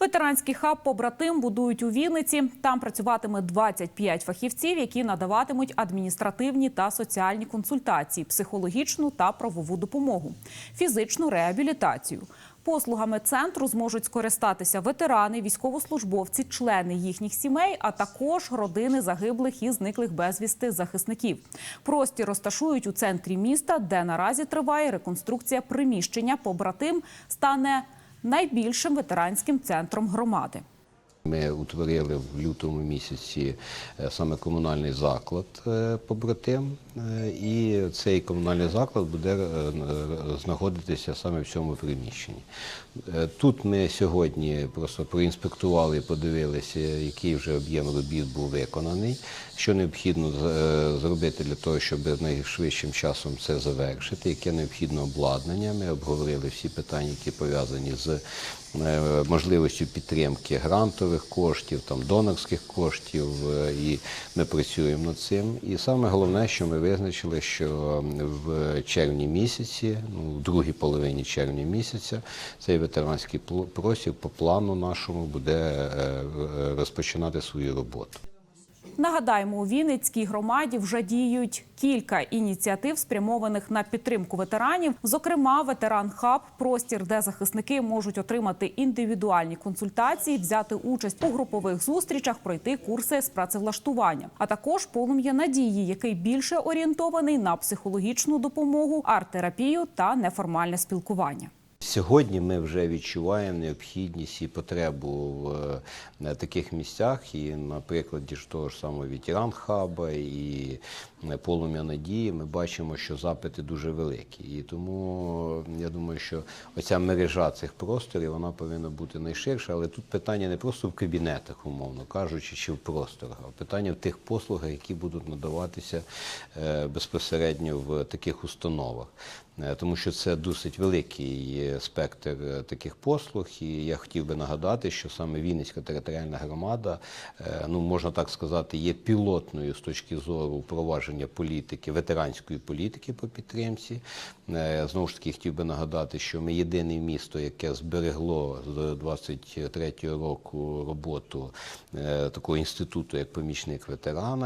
Ветеранський хаб побратим будують у Вінниці. Там працюватиме 25 фахівців, які надаватимуть адміністративні та соціальні консультації, психологічну та правову допомогу, фізичну реабілітацію. Послугами центру зможуть скористатися ветерани, військовослужбовці, члени їхніх сімей, а також родини загиблих і зниклих безвісти захисників. Простір розташують у центрі міста, де наразі триває реконструкція приміщення. Побратим стане найбільшим ветеранським центром громади. Ми утворили в лютому місяці е, саме комунальний заклад е, побратим, е, і цей комунальний заклад буде знаходитися саме в цьому приміщенні. Тут ми сьогодні просто проінспектували і подивилися, який вже об'єм робіт був виконаний, що необхідно зробити для того, щоб найшвидшим часом це завершити, яке необхідне обладнання. Ми обговорили всі питання, які пов'язані з можливістю підтримки грантових коштів, там донорських коштів, е, і ми працюємо над цим. І саме головне, що ми визначили, що в червні місяці, ну в другій половині червня місяця, цей ветеранський просір по плану нашому буде е, е, розпочинати свою роботу. Нагадаємо, у Вінницькій громаді вже діють кілька ініціатив, спрямованих на підтримку ветеранів. Зокрема, ветеран хаб простір, де захисники можуть отримати індивідуальні консультації, взяти участь у групових зустрічах, пройти курси з працевлаштування, а також полум'я надії, який більше орієнтований на психологічну допомогу, арт-терапію та неформальне спілкування. Сьогодні ми вже відчуваємо необхідність і потребу в е, таких місцях, і на прикладі того ж самого ветеран хаба і е, полум'я надії ми бачимо, що запити дуже великі. І тому я думаю, що оця мережа цих просторів вона повинна бути найширша, але тут питання не просто в кабінетах, умовно кажучи, чи в просторах, а питання в тих послугах, які будуть надаватися е, безпосередньо в таких установах. Е, Тому що це досить великий спектр е, таких послуг, і я хотів би нагадати, що саме Вінницька територіальна громада, е, ну можна так сказати, є пілотною з точки зору впровадження політики, ветеранської політики по підтримці. Знову ж таки, хотів би нагадати, що ми єдине місто, яке зберегло з 23-го року роботу такого інституту, як помічник ветерана.